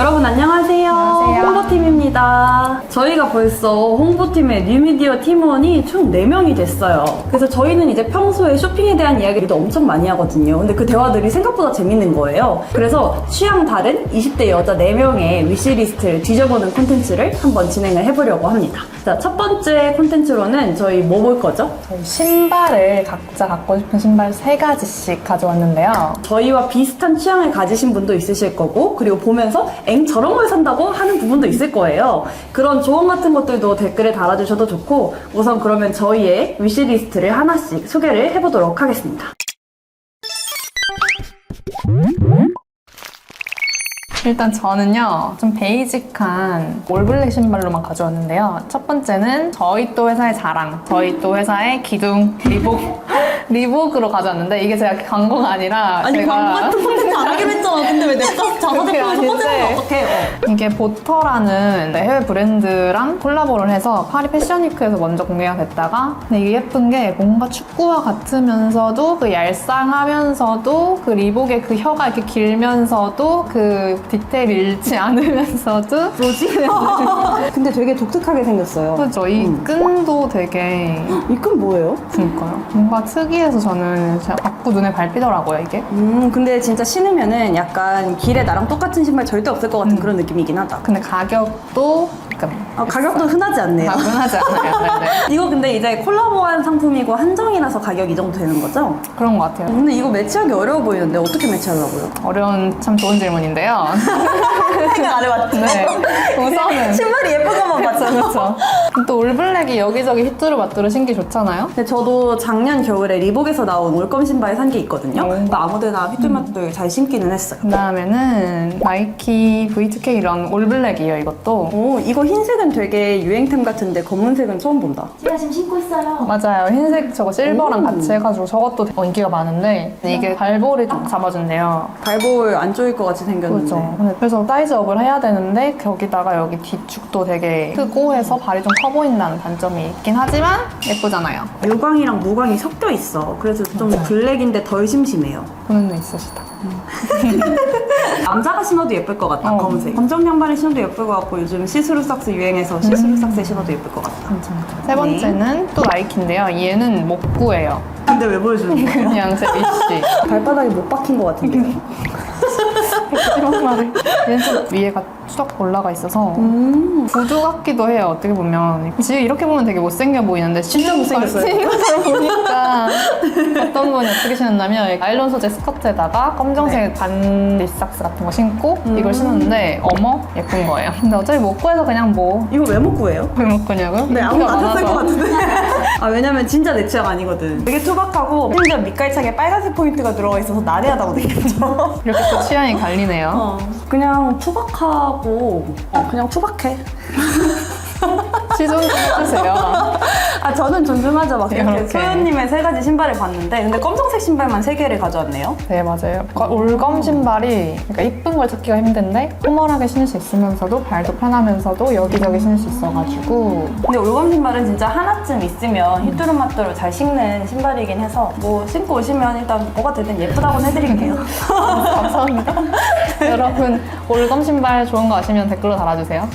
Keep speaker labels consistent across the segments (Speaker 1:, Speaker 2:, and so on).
Speaker 1: 여러분 안녕하세요.
Speaker 2: 안녕하세요.
Speaker 1: 홍보팀입니다. 저희가 벌써 홍보팀의 뉴미디어 팀원이 총 4명이 됐어요. 그래서 저희는 이제 평소에 쇼핑에 대한 이야기를 엄청 많이 하거든요. 근데 그 대화들이 생각보다 재밌는 거예요. 그래서 취향 다른 20대 여자 4명의 위시리스트를 뒤져보는 콘텐츠를 한번 진행을 해보려고 합니다. 자, 첫 번째 콘텐츠로는 저희 뭐 볼 거죠?
Speaker 2: 저희 신발을 각자 갖고 싶은 신발 세 가지씩 가져왔는데요.
Speaker 1: 저희와 비슷한 취향을 가지신 분도 있으실 거고 그리고 보면서 엥 저런 걸 산다고 하는 부분도 있을 거예요. 그런 조언 같은 것들도 댓글에 달아주셔도 좋고 우선 그러면 저희의 위시리스트를 하나씩 소개를 해보도록 하겠습니다.
Speaker 2: 일단 저는요, 좀 베이직한 올블랙 신발로만 가져왔는데요. 첫 번째는 저희 또 회사의 자랑, 저희 또 회사의 기둥, 리복, 리복으로 가져왔는데 이게 제가 광고가 아니라 제가
Speaker 1: 콘텐츠 안 하기로 했잖아. 근데 왜 냅다
Speaker 2: 그게 아닌데.
Speaker 1: 어떡해.
Speaker 2: 이게 보터라는 네, 해외 브랜드랑 콜라보를 해서 파리 패션위크에서 먼저 공개가 됐다가 근데 이게 예쁜 게 뭔가 축구와 같으면서도 그 얄쌍하면서도 그 리복의 그 혀가 이렇게 길면서도 그 디테일이 잃지 않으면서도
Speaker 1: 뭐지? 근데 되게 독특하게 생겼어요.
Speaker 2: 그죠 이 끈도 되게
Speaker 1: 이 끈 뭐예요?
Speaker 2: 그니까요 뭔가 특이해서 저는 자꾸 눈에 밟히더라고요 이게
Speaker 1: 음, 근데 진짜 신 으면은 약간 길에 나랑 똑같은 신발 절대 없을 것 같은 그런 느낌이긴 하다.
Speaker 2: 근데 가격도 약간
Speaker 1: 아, 가격도 흔하지 않네요.
Speaker 2: 가분하지 않아요 네, 네.
Speaker 1: 이거 근데 이제 콜라보한 상품이고 한정이라서 가격 이 정도 되는 거죠?
Speaker 2: 그런 것 같아요
Speaker 1: 근데 이거 매치하기 어려워 보이는데 어떻게 매치하려고요?
Speaker 2: 어려운 참 좋은 질문인데요.
Speaker 1: 생각 안 해봤지?
Speaker 2: 네. 우선은
Speaker 1: 신발이 예쁜 것만 봤죠?
Speaker 2: 그렇죠. 또 올블랙이 여기저기 휘뚜루마뚜루 신기 좋잖아요.
Speaker 1: 근데 저도 작년 겨울에 리복에서 나온 올검 신발 산 게 있거든요.
Speaker 2: 오.
Speaker 1: 근데 아무데나 휘뚜루마뚜루 잘 신기는 했어요.
Speaker 2: 그 다음에는 나이키 V2K 이런 올블랙이에요, 이것도.
Speaker 1: 오, 이거 흰색은 되게 유행템 같은데 검은색은 처음 본다.
Speaker 3: 제가 지금 신고 있어요.
Speaker 2: 맞아요. 흰색 저거 실버랑
Speaker 1: 오.
Speaker 2: 같이 해가지고 저것도 인기가 많은데 근데 이게 발볼이 딱 잡아준대요.
Speaker 1: 발볼 안 조일 것 같이 생겼는데.
Speaker 2: 그렇죠. 근데 그래서 사이즈업을 해야 되는데 거기다가 여기 뒤축도 되게 크고 해서 발이 좀 커 보인다는 단점이 있긴 하지만 예쁘잖아요.
Speaker 1: 유광이랑 무광이 섞여 있어. 그래서 좀
Speaker 2: 맞아요.
Speaker 1: 블랙인데 덜 심심해요.
Speaker 2: 보는 눈 있으시다.
Speaker 1: 남자가 신어도 예쁠 것 같다,
Speaker 2: 어.
Speaker 1: 검은색. 검정 양말에 신어도 예쁠 것 같고, 요즘 시스루 삭스 유행해서 시스루 삭스에 신어도 예쁠 것 같다.
Speaker 2: 세 번째는 또 나이키인데요. 얘는 목구예요.
Speaker 1: 근데 왜 보여주는 거예요?
Speaker 2: 그냥 제 위시.
Speaker 1: 발바닥에 못 박힌 것 같은데.
Speaker 2: 얘는 좀 위에가 추적 올라가 있어서
Speaker 1: 음.
Speaker 2: 구두 같기도 해요. 어떻게 보면 지금 이렇게 보면 되게 못생겨 보이는데
Speaker 1: 진짜 못생겼어요.
Speaker 2: 걸 보니까 어떤 분이 어떻게 신었냐면 나일론 소재 스커트에다가 검정색 반 리삭스 같은 거 신고 이걸 신었는데 어머 예쁜 거예요. 근데 어차피 못 구해서 그냥 뭐
Speaker 1: 이거 왜 못 구해요?
Speaker 2: 왜 못 구냐고요?
Speaker 1: 네, 아무도 안 샀을 것. 같은데. 아, 왜냐면 진짜 내 취향 아니거든. 되게 투박하고, 심지어 밑갈창에 빨간색 포인트가 들어가 있어서 나대하다고 느꼈죠.
Speaker 2: 이렇게 또 취향이 갈리네요.
Speaker 1: 어, 그냥 투박하고, 어, 그냥 투박해.
Speaker 2: 시선 좀 해주세요.
Speaker 1: 아, 저는 존중하죠. 막 이렇게
Speaker 2: 이렇게.
Speaker 1: 소연님의 세 가지 신발을 봤는데, 근데 검정색 신발만 세 개를 가져왔네요.
Speaker 2: 네 맞아요. 올검 신발이 그러니까 이쁜 걸 찾기가 힘든데 포멀하게 신을 수 있으면서도 발도 편하면서도 여기저기 신을 수 있어가지고
Speaker 1: 근데 올검 신발은 진짜 하나쯤 있으면 휘뚜루마뚜루 잘 신는 신발이긴 해서, 뭐, 신고 오시면 일단 뭐가 되든 예쁘다고는 해드릴게요.
Speaker 2: 감사합니다. 여러분 올검 신발 좋은 거 아시면 댓글로 달아주세요.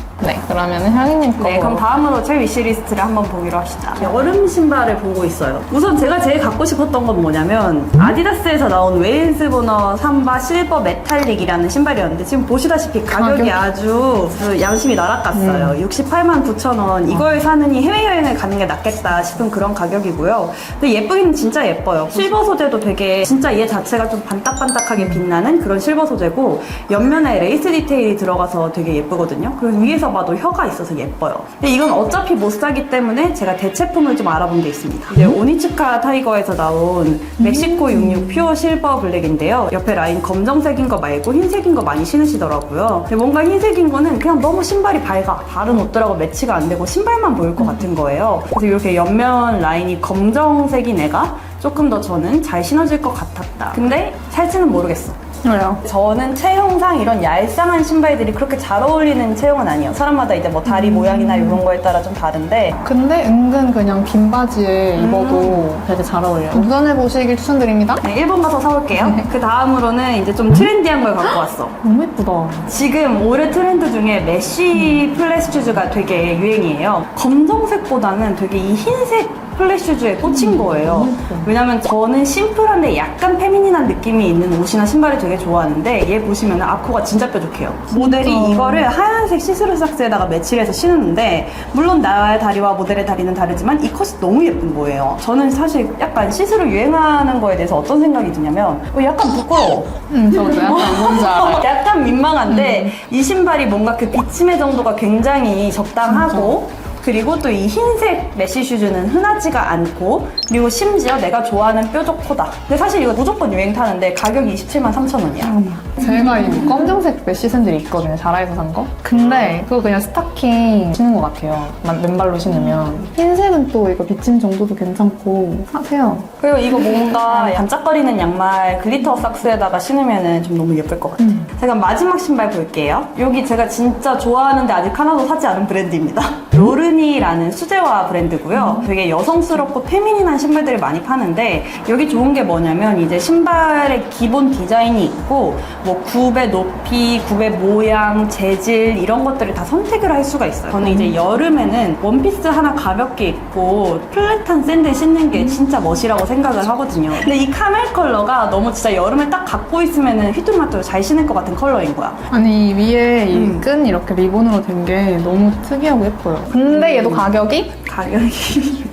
Speaker 2: 네 그러면은 향이님 거
Speaker 1: 네, 그럼 다음으로 제 위시리스트를 한번 보기로 합시다. 여름 신발을 보고 있어요. 우선 제가 제일 갖고 싶었던 건 뭐냐면 아디다스에서 나온 웨인스 보너 삼바 실버 메탈릭이라는 신발이었는데 지금 보시다시피 가격이
Speaker 2: 가격?
Speaker 1: 아주 그 양심이 날아갔어요. 68만 9천 원. 이걸 사느니 해외여행을 가는 게 낫겠다 싶은 그런 가격이고요. 근데 예쁘기는 진짜 예뻐요. 실버 소재도 되게 진짜 얘 자체가 좀 반딱반딱하게 빛나는 그런 실버 소재고 옆면에 레이스 디테일이 들어가서 되게 예쁘거든요. 그리고 위에서 봐도 혀가 있어서 예뻐요. 근데 이건 어차피 못 사기 때문에 제가 대체품을 좀 알아본 게 있습니다. 이제 오니츠카 타이거에서 나온 멕시코 66 퓨어 실버 블랙인데요. 옆에 라인 검정색인 거 말고 흰색인 거 많이 신으시더라고요. 근데 뭔가 흰색인 거는 그냥 너무 신발이 밝아. 다른 옷들하고 매치가 안 되고 신발만 보일 것 같은 거예요. 그래서 이렇게 옆면 라인이 검정색인 애가 조금 더 저는 잘 신어질 것 같았다. 근데 살지는 모르겠어.
Speaker 2: 왜요?
Speaker 1: 저는 체형상 이런 얄쌍한 신발들이 그렇게 잘 어울리는 체형은 아니에요. 사람마다 이제 뭐 다리 모양이나 이런 거에 따라 좀 다른데
Speaker 2: 근데 은근 그냥 긴 바지에 입어도 되게 잘 어울려요. 도전해 보시길 추천드립니다.
Speaker 1: 네, 일본 가서 사올게요. 그 다음으로는 이제 좀 트렌디한 걸 갖고 왔어.
Speaker 2: 너무 예쁘다.
Speaker 1: 지금 올해 트렌드 중에 메쉬 플랫 슈즈가 되게 유행이에요. 검정색보다는 되게 이 흰색 플랫 슈즈에 꽂힌 거예요. 왜냐면 저는 심플한데 약간 페미닌한 느낌이 있는 옷이나 신발을 되게 좋아하는데 얘 보시면 아코가 진짜 뾰족해요. 모델이 이거를 하얀색 시스루 삭스에다가 매치를 해서 신었는데 물론 나의 다리와 모델의 다리는 다르지만 이 컷이 너무 예쁜 거예요. 저는 사실 약간 시스루 유행하는 거에 대해서 어떤 생각이 드냐면 어, 약간 부끄러워.
Speaker 2: 음, 저도 약간 뭔지 알아요.
Speaker 1: 약간 민망한데 이 신발이 뭔가 그 비침의 정도가 굉장히 적당하고 그리고 또 이 흰색 메쉬 슈즈는 흔하지가 않고 그리고 심지어 내가 좋아하는 뾰족 코다 근데 사실 이거 무조건 유행 타는데 가격이 27만 3천 원이야
Speaker 2: 제가 이 검정색 메쉬 샌들이 있거든요. 자라에서 산 거. 근데 그거 그냥 스타킹 신는 것 같아요. 만- 맨발로 신으면. 흰색은 또 이거 비침 정도도 괜찮고 사세요.
Speaker 1: 그리고 이거 뭔가 반짝거리는 양말 글리터 삭스에다가 신으면 좀 너무 예쁠 것 같아요 제가 마지막 신발 볼게요 여기 제가 진짜 좋아하는데 아직 하나도 사지 않은 브랜드입니다 로르 니라는 수제화 브랜드고요 되게 여성스럽고 페미닌한 신발들을 많이 파는데 여기 좋은 게 뭐냐면 이제 신발의 기본 디자인이 있고 뭐 굽의 높이, 굽의 모양, 재질 이런 것들을 다 선택을 할 수가 있어요 저는 이제 여름에는 원피스 하나 가볍게 입고 플랫한 샌들 신는 게 진짜 멋이라고 생각을 하거든요. 근데 이 카멜 컬러가 너무 진짜 여름에 딱 갖고 있으면 휘뚜마뚜 잘 신을 것 같은 컬러인 거야.
Speaker 2: 아니 위에 이
Speaker 1: 음.
Speaker 2: 끈 이렇게 리본으로 된 게 너무 특이하고 예뻐요. 근데 얘도 가격이
Speaker 1: 가격이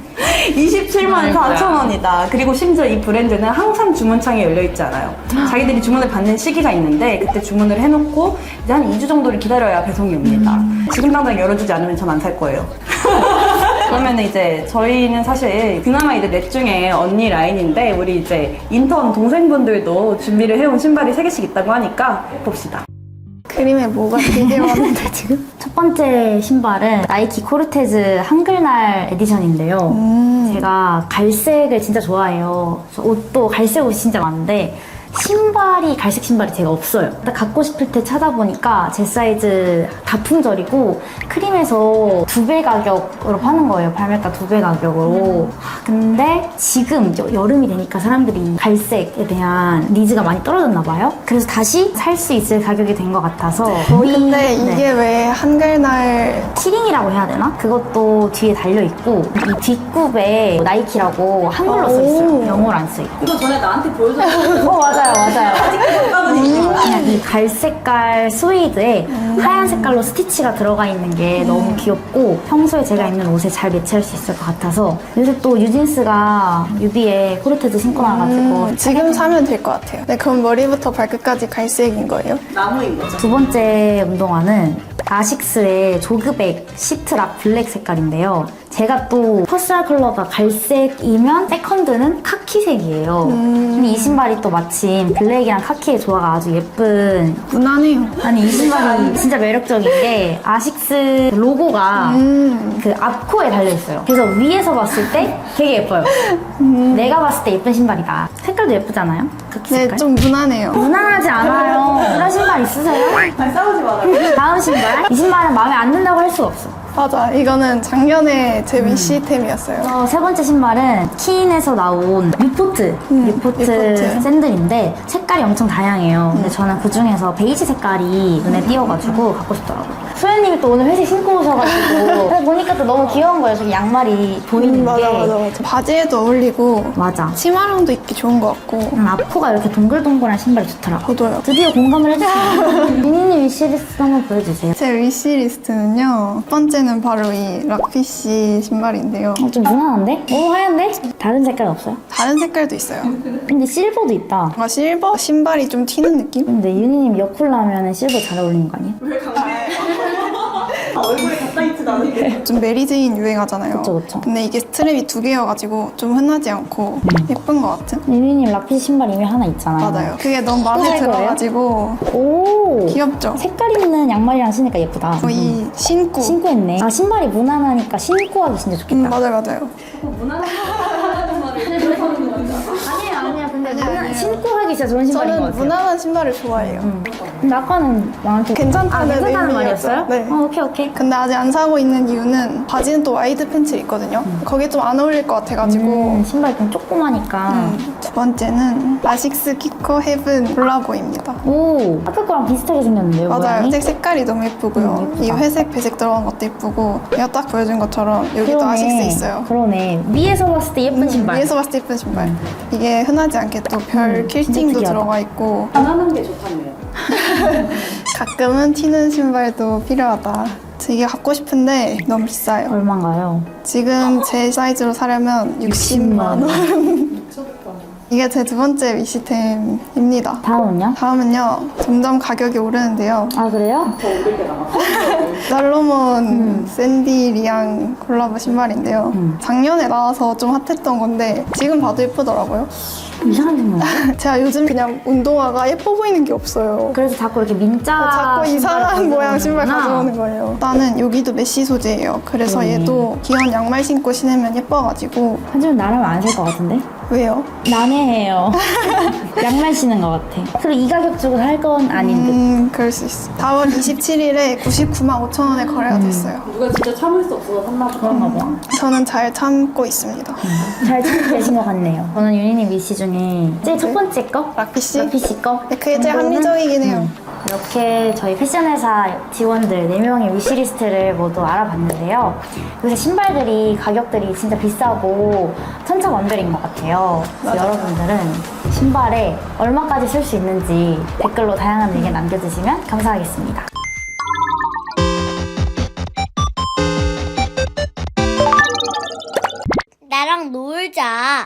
Speaker 1: 27만
Speaker 2: 아이고야.
Speaker 1: 4천 원이다. 그리고 심지어 이 브랜드는 항상 주문창에 열려 있지 않아요. 자기들이 주문을 받는 시기가 있는데 그때 주문을 해놓고 이제 한 2주 정도를 기다려야 배송이 옵니다. 지금 당장 열어주지 않으면 전 안 살 거예요. 그러면 이제 저희는 사실 그나마 이제 넷 중에 언니 라인인데 우리 이제 인턴 동생분들도 준비를 해온 신발이 3개씩 있다고 하니까 봅시다.
Speaker 3: 그림에 뭐가 되게 많은데 지금?
Speaker 4: 첫 번째 신발은 나이키 코르테즈 한글날 에디션인데요.
Speaker 3: 음.
Speaker 4: 제가 갈색을 진짜 좋아해요. 그래서 옷도 갈색 옷이 진짜 많은데 신발이 갈색 신발이 제가 없어요. 딱 갖고 싶을 때 찾아보니까 제 사이즈 다 품절이고 크림에서 두 배 가격으로 파는 거예요. 발매가 두 배 가격으로. 하, 근데 지금 여름이 되니까 사람들이 갈색에 대한 니즈가 많이 떨어졌나 봐요. 그래서 다시 살 수 있을 가격이 된 것 같아서 거의
Speaker 3: 근데
Speaker 4: 네.
Speaker 3: 이게 왜 한글날
Speaker 4: 키링이라고 해야 되나? 그것도 뒤에 달려 있고 이 뒷굽에 나이키라고 한글로 써 있어요.
Speaker 3: 오.
Speaker 4: 영어로 안 써 있고.
Speaker 1: 이거 전에 나한테 보여줬는데
Speaker 4: 어 맞아요, 맞아요.
Speaker 1: 음.
Speaker 4: 그냥 이 갈색깔 스웨이드에 하얀 색깔로 스티치가 들어가 있는 게 너무 귀엽고 평소에 제가 입는 옷에 잘 매치할 수 있을 것 같아서 요새 또 유진스가 뮤비에 코르테즈 신고 나가지고
Speaker 3: 음, 지금 사면 될 것 같아요. 네, 그럼 머리부터 발끝까지 갈색인 거예요?
Speaker 1: 나무인 거죠.
Speaker 4: 두 번째 운동화는 아식스의 조그백 시트락 블랙 색깔인데요. 제가 또 퍼스널 컬러가 갈색이면 세컨드는 카키색이에요. 근데 이 신발이 또 마침 블랙이랑 카키의 조화가 아주 예쁜
Speaker 3: 무난해요.
Speaker 4: 아니 이 신발이 진짜 매력적인 게 아식스 로고가
Speaker 3: 음.
Speaker 4: 그 앞코에 달려있어요. 그래서 위에서 봤을 때 되게 예뻐요. 내가 봤을 때 예쁜 신발이다. 색깔도 예쁘잖아요? 카키
Speaker 3: 네,
Speaker 4: 색깔?
Speaker 3: 좀 무난해요.
Speaker 4: 무난하지 않아요. 이런 신발 있으세요?
Speaker 1: 아니, 싸우지 말아요.
Speaker 4: 다음 신발. 이 신발은 마음에 안 든다고 할수 없어.
Speaker 3: 맞아. 이거는 작년에 제 위시템이었어요.
Speaker 4: 어, 세 번째 신발은 키인에서 나온 리포트.
Speaker 3: 음,
Speaker 4: 리포트,
Speaker 3: 리포트.
Speaker 4: 샌들인데 색깔이 엄청 다양해요. 근데 저는 그 중에서 베이지 색깔이 눈에 띄어가지고 갖고 싶더라고요. 소연님이 또 오늘 회색 신고 오셔가지고 그래서 보니까 또 너무 귀여운 거예요. 저기 양말이 보이는
Speaker 3: 음, 맞아,
Speaker 4: 게.
Speaker 3: 맞아, 맞아. 바지에도 어울리고
Speaker 4: 맞아.
Speaker 3: 치마랑도 입기 좋은 것 같고
Speaker 4: 난 앞코가 이렇게 동글동글한 신발이 좋더라고.
Speaker 3: 저도요.
Speaker 4: 드디어 공감을 해주세요. 미니님 위시리스트 한번 보여주세요.
Speaker 3: 제 위시리스트는요. 첫 번째는 바로 이 락피쉬 신발인데요.
Speaker 4: 어, 좀 무난한데? 너무 하얀데? 다른 색깔 없어요?
Speaker 3: 다른 색깔도 있어요.
Speaker 4: 근데 실버도 있다.
Speaker 3: 뭔가 실버 신발이 좀 튀는 느낌?
Speaker 4: 근데 유니님 여쿨 하면 실버 잘 어울리는 거 아니에요?
Speaker 1: 얼굴에 갖다 있지도 않은데.
Speaker 3: 좀 메리제인 유행하잖아요.
Speaker 4: 그쵸, 그쵸.
Speaker 3: 근데 이게 스트랩이 두 개여가지고 좀 흔하지 않고 예쁜 것 같은?
Speaker 4: 유니님 락핏 신발 이미 하나 있잖아요.
Speaker 3: 맞아요. 그게 너무 마음에
Speaker 4: 살 거예요?
Speaker 3: 들어가지고
Speaker 4: 오!
Speaker 3: 귀엽죠?
Speaker 4: 색깔 있는 양말이랑 신으니까 예쁘다.
Speaker 3: 어, 이 신고.
Speaker 4: 신고 했네. 아, 신발이 무난하니까 신고 하기 진짜
Speaker 3: 음,
Speaker 4: 좋겠다.
Speaker 3: 맞아요, 맞아요.
Speaker 4: 아니에요, 아니에요. 근데
Speaker 3: 아니, 아니에요.
Speaker 4: 신고 하기 진짜 좋은 신발인 것
Speaker 3: 저는
Speaker 4: 같아요.
Speaker 3: 무난한 신발을 좋아해요.
Speaker 4: 근데 아까는 나한테
Speaker 3: 괜찮다는
Speaker 4: 아, 괜찮다는. 말이었어요?
Speaker 3: 네.
Speaker 4: 어, 오케이 오케이.
Speaker 3: 근데 아직 안 사고 있는 이유는 바지는 또 와이드 팬츠 있거든요. 거기에 좀 안 어울릴 것 같아가지고
Speaker 4: 음, 신발이 좀 조그마니까.
Speaker 3: 음, 두 번째는 라식스 키커 헤븐 콜라보입니다.
Speaker 4: 오, 아까 거랑 비슷하게 생겼는데요,
Speaker 3: 맞아요.
Speaker 4: 모양이?
Speaker 3: 색 색깔이 너무 예쁘고요.
Speaker 4: 음, 예쁘다.
Speaker 3: 이 회색, 배색 들어간 것도 예쁘고 내가 딱 보여준 것처럼 여기도
Speaker 4: 그러네.
Speaker 3: 아식스 있어요.
Speaker 4: 그러네. 위에서 봤을 때 예쁜
Speaker 3: 음,
Speaker 4: 신발.
Speaker 3: 위에서 봤을 때 예쁜 신발. 이게 흔하지 않게 또별
Speaker 4: 음, 진짜
Speaker 3: 킬팅도
Speaker 4: 특이하다.
Speaker 3: 들어가 있고
Speaker 1: 편안한 게 좋다네요.
Speaker 3: 가끔은 튀는 신발도 필요하다. 이게 갖고 싶은데 너무 비싸요.
Speaker 4: 얼마인가요?
Speaker 3: 지금 제 사이즈로 사려면 60만 원. 이게 제 두 번째 위시템입니다.
Speaker 4: 다음은요?
Speaker 3: 다음은요. 점점 가격이 오르는데요.
Speaker 4: 아, 그래요?
Speaker 3: 살로몬 샌디 리앙 콜라보 신발인데요. 작년에 나와서 좀 핫했던 건데 지금 봐도 예쁘더라고요.
Speaker 4: 이상한 신발.
Speaker 3: 제가 요즘 그냥 운동화가 예뻐 보이는 게 없어요.
Speaker 4: 그래서 자꾸 이렇게 민자.
Speaker 3: 자꾸 이상한 모양 신발.
Speaker 4: 가져오는
Speaker 3: 거예요. 일단은 여기도 메쉬 소재예요. 그래서
Speaker 4: 음.
Speaker 3: 얘도 귀여운 양말 신고 신으면 예뻐가지고
Speaker 4: 하지만 나라면 안살 것 같은데?
Speaker 3: 왜요?
Speaker 4: 난해해요. 양말 신는 것 같아. 그리고 이 가격 주고 살 건 아닌 듯.
Speaker 3: 음, 그럴 수 있어. 4월 27일에 99만 5천 원에 거래가 됐어요.
Speaker 1: 누가 진짜 참을 수 없어서 샀나 보다.
Speaker 4: 그런가 봐.
Speaker 3: 저는 잘 참고 있습니다.
Speaker 4: 잘 참되신 것 같네요. 저는 유니님 위시 중에 제일 첫 번째 거?
Speaker 3: 락피씨?
Speaker 4: 라피씨 거?
Speaker 3: 네, 그게 제일
Speaker 4: 정도는?
Speaker 3: 합리적이긴 해요.
Speaker 4: 이렇게 저희 패션회사 직원들 4명의 위시리스트를 모두 알아봤는데요. 요새 신발들이 가격들이 진짜 비싸고 천차만별인 것 같아요. 그래서 여러분들은 신발에 얼마까지 쓸 수 있는지 댓글로 다양한 의견 남겨주시면 감사하겠습니다. 나랑 놀자.